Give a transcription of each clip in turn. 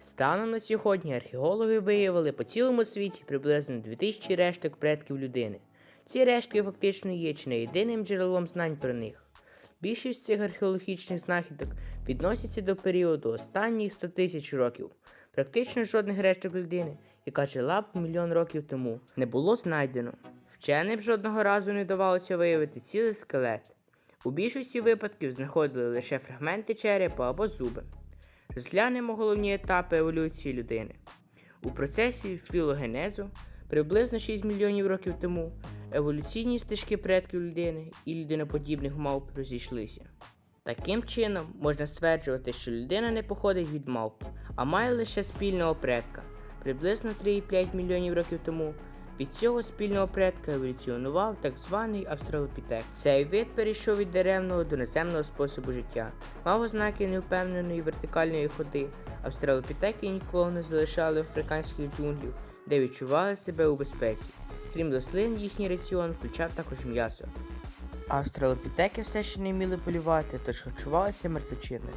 Станом на сьогодні археологи виявили по цілому світі приблизно 2000 решток предків людини. Ці рештки фактично є чи не єдиним джерелом знань про них. Більшість цих археологічних знахідок відносяться до періоду останніх 100 тисяч років. Практично жодних решток людини, яка жила б мільйон років тому, не було знайдено. Вченим жодного разу не давалося виявити цілий скелет. У більшості випадків знаходили лише фрагменти черепа або зуби. Розглянемо головні етапи еволюції людини. У процесі філогенезу приблизно 6 мільйонів років тому еволюційні стежки предків людини і людиноподібних мавп розійшлися. Таким чином, можна стверджувати, що людина не походить від мавп, а має лише спільного предка. Приблизно 3,5 мільйонів років тому від цього спільного предка еволюціонував так званий австралопітек. Цей вид перейшов від деревного до наземного способу життя, мав ознаки невпевненої вертикальної ходи. Австралопітеки ніколи не залишали африканських джунглів, де відчували себе у безпеці. Крім рослин, їхній раціон включав також м'ясо. Австралопітеки все ще не вміли полювати, тож харчувалися мертвечиною.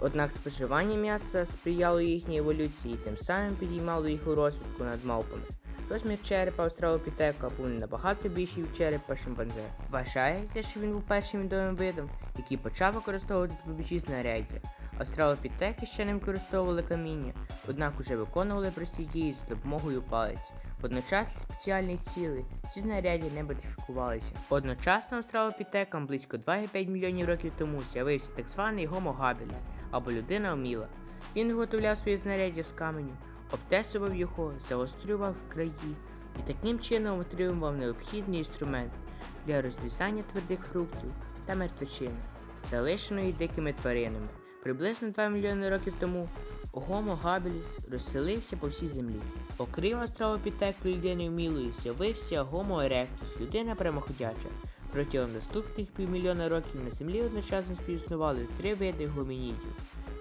Однак споживання м'яса сприяло їхній еволюції і тим самим підіймало їх у розвитку над мавпами. Розмір черепа австралопітека був набагато більший від черепа шимпанзе. Вважається, що він був першим відомим видом, який почав використовувати допоміжні знаряддя. Австралопітеки ще не використовували каміння, однак уже виконували прості дії з допомогою палиць. Водночас для спеціальних цілей ці знаряддя не модифікувалися. Одночасно австралопітекам близько 2,5 мільйонів років тому з'явився так званий Homo habilis, або людина оміла. Він виготовляв свої знаряддя з каменю, обтесував його, загострював краї і таким чином отримував необхідний інструмент для розрізання твердих фруктів та мертвечини, залишеної дикими тваринами. Приблизно 2 мільйони років тому Homo habilis розселився по всій землі. Окрім австралопітеку людини вмілої, з'явився Homo erectus, людина прямоходяча. Протягом наступних півмільйона років на землі одночасно співіснували три види гомінідів.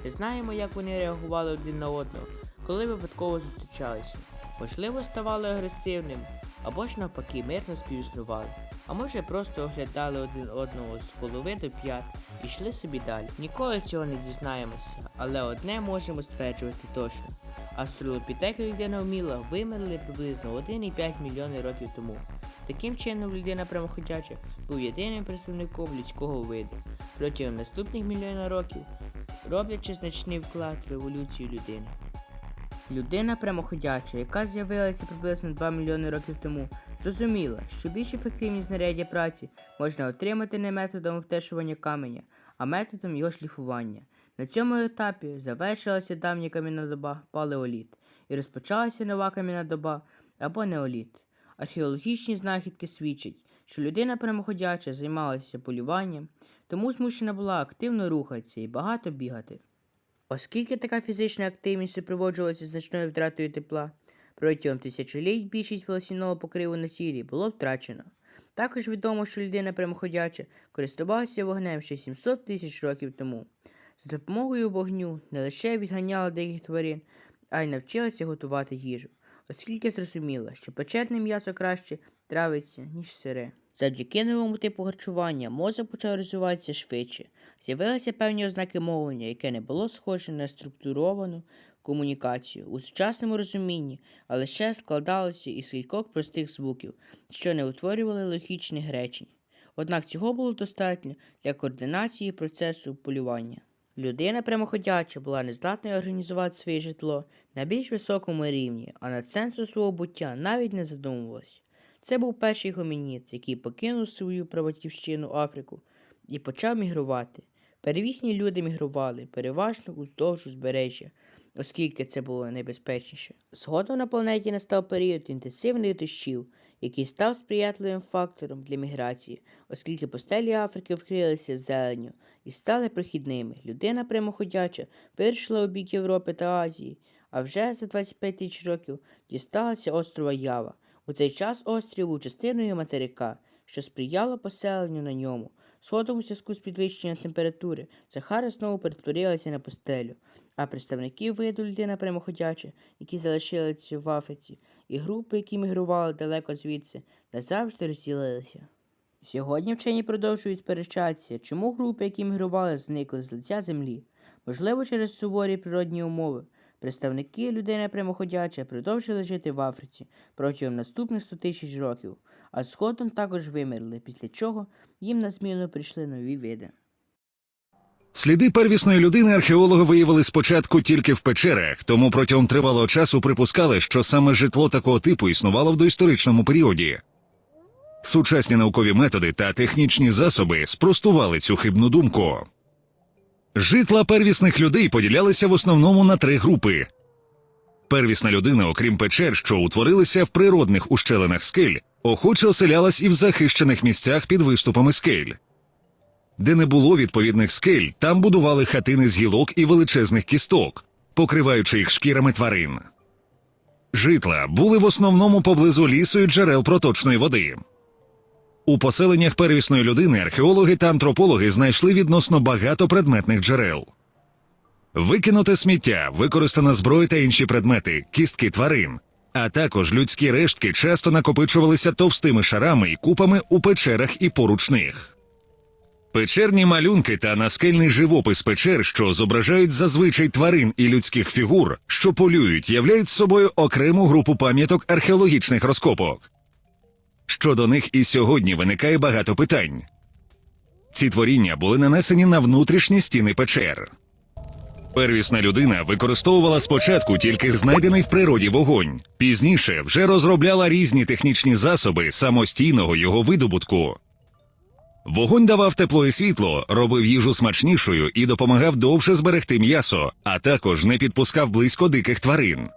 Не знаємо, як вони реагували один на одного, коли випадково зустрічалися. Можливо, ставали агресивними, або ж навпаки мирно співіснували. А може просто оглядали один одного з голови до п'ят і йшли собі далі. Ніколи цього не дізнаємося, але одне можемо стверджувати точно. Австралопітеки людина вміла вимерли приблизно 1,5 мільйони років тому. Таким чином, людина прямоходяча був єдиним представником людського виду протягом наступних мільйона років, роблячи значний вклад в еволюцію людини. Людина прямоходяча, яка з'явилася приблизно 2 мільйони років тому, зрозуміла, що більш ефективні знаряддя праці можна отримати не методом обтешування каменя, а методом його шліфування. На цьому етапі завершилася давня кам'яна доба палеоліт і розпочалася нова кам'яна доба або неоліт. Археологічні знахідки свідчать, що людина прямоходяча займалася полюванням, тому змушена була активно рухатися і багато бігати. Оскільки така фізична активність супроводжувалася значною втратою тепла, протягом тисячоліть більшість волосяного покриву на тілі було втрачено. Також відомо, що людина прямоходяча користувалася вогнем ще 700 тисяч років тому. За допомогою вогню не лише відганяла деяких тварин, а й навчилася готувати їжу, оскільки зрозуміла, що печерне м'ясо краще травиться, ніж сире. Завдяки новому типу харчування мозок почав розвиватися швидше. З'явилися певні ознаки мовлення, яке не було схоже на структуровану комунікацію у сучасному розумінні, а лише складалося із кількох простих звуків, що не утворювали логічних речень. Однак цього було достатньо для координації процесу полювання. Людина прямоходяча була нездатна організувати своє житло на більш високому рівні, а над сенсом свого буття навіть не задумувалась. Це був перший гомінід, який покинув свою правотівщину Африку і почав мігрувати. Первісні люди мігрували переважно уздовж узбережжя, оскільки це було найбезпечніше. Згодом на планеті настав період інтенсивних дощів, який став сприятливим фактором для міграції, оскільки пустелі Африки вкрилися зеленню і стали прохідними. Людина прямоходяча вирішила у бік Європи та Азії, а вже за 25 тисяч років дісталася острова Ява. У цей час острів був частиною материка, що сприяло поселенню на ньому. Згодом у зв'язку з підвищенням температури Сахара знову перетворилася на пустелю, а представники виду людина прямоходяча, які залишилися в Африці, і групи, які мігрували далеко звідси, назавжди розділилися. Сьогодні вчені продовжують сперечатися, чому групи, які мігрували, зникли з лиця землі. Можливо, через суворі природні умови, Представники людини прямоходяча продовжили жити в Африці протягом наступних 100 тисяч років, а згодом також вимерли, після чого їм на зміну прийшли нові види. Сліди первісної людини археологи виявили спочатку тільки в печерах, тому протягом тривалого часу припускали, що саме житло такого типу існувало в доісторичному періоді. Сучасні наукові методи та технічні засоби спростували цю хибну думку. Житла первісних людей поділялися в основному на три групи. Первісна людина, окрім печер, що утворилися в природних ущелинах скель, охоче оселялась і в захищених місцях під виступами скель. Де не було відповідних скель, там будували хатини з гілок і величезних кісток, покриваючи їх шкірами тварин. Житла були в основному поблизу лісу і джерел проточної води. У поселеннях первісної людини археологи та антропологи знайшли відносно багато предметних джерел. Викинуте сміття, використана зброя та інші предмети, кістки тварин, а також людські рештки часто накопичувалися товстими шарами і купами у печерах і поруч них. Печерні малюнки та наскельний живопис печер, що зображають зазвичай тварин і людських фігур, що полюють, являють собою окрему групу пам'яток археологічних розкопок. Щодо них і сьогодні виникає багато питань. Ці творіння були нанесені на внутрішні стіни печер. Первісна людина використовувала спочатку тільки знайдений в природі вогонь, пізніше вже розробляла різні технічні засоби самостійного його видобутку. Вогонь давав тепло і світло, робив їжу смачнішою і допомагав довше зберегти м'ясо, а також не підпускав близько диких тварин.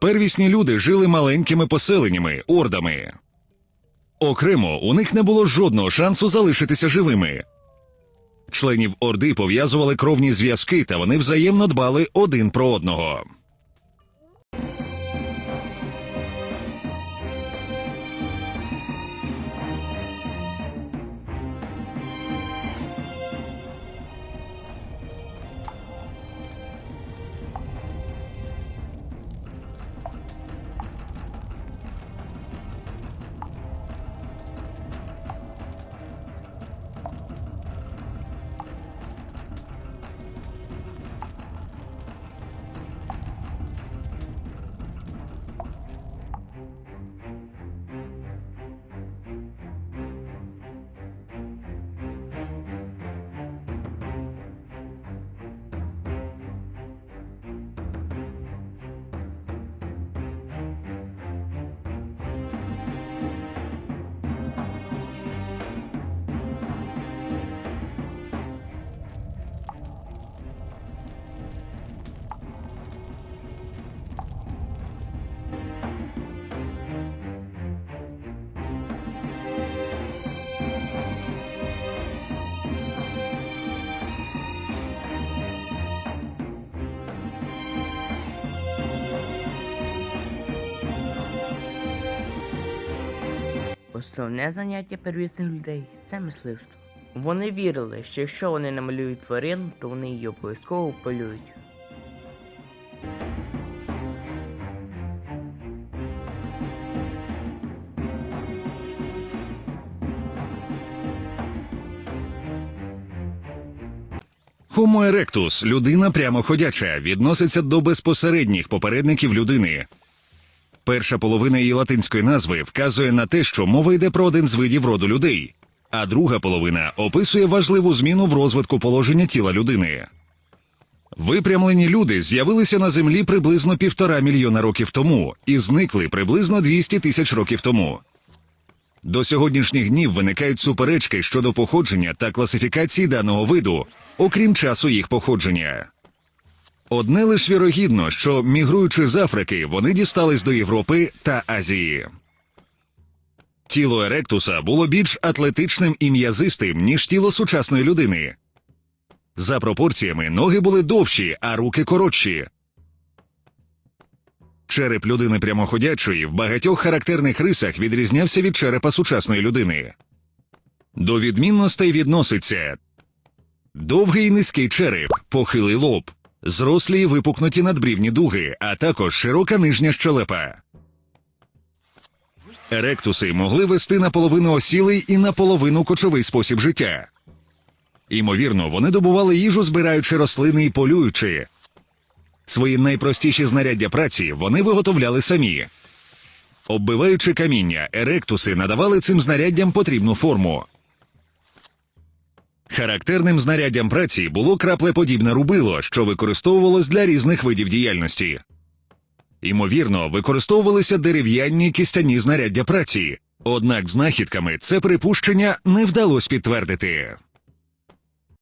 Первісні люди жили маленькими поселеннями, ордами. Окремо, у них не було жодного шансу залишитися живими. Членів орди пов'язували кровні зв'язки, та вони взаємно дбали один про одного. Основне заняття первісних людей це мисливство. Вони вірили, що якщо вони намалюють тварину, то вони її обов'язково полюють. Homo erectus – людина прямоходяча, відноситься до безпосередніх попередників людини. Перша половина її латинської назви вказує на те, що мова йде про один з видів роду людей, а друга половина описує важливу зміну в розвитку положення тіла людини. Випрямлені люди з'явилися на землі приблизно півтора мільйона років тому і зникли приблизно 200 тисяч років тому. До сьогоднішніх днів виникають суперечки щодо походження та класифікації даного виду, окрім часу їх походження. Одне лиш вірогідно, що мігруючи з Африки, вони дістались до Європи та Азії. Тіло Еректуса було більш атлетичним і м'язистим, ніж тіло сучасної людини. За пропорціями ноги були довші, а руки коротші. Череп людини прямоходячої в багатьох характерних рисах відрізнявся від черепа сучасної людини. До відмінностей відноситься довгий і низький череп, похилий лоб, зрослі випукнуті надбрівні дуги, а також широка нижня щелепа. Еректуси могли вести наполовину осілий і наполовину кочовий спосіб життя. Імовірно, вони добували їжу, збираючи рослини і полюючи. Свої найпростіші знаряддя праці вони виготовляли самі. Оббиваючи каміння, еректуси надавали цим знаряддям потрібну форму. Характерним знаряддям праці було краплеподібне рубило, що використовувалось для різних видів діяльності. Ймовірно, використовувалися дерев'яні кістяні знаряддя праці, однак знахідками це припущення не вдалося підтвердити.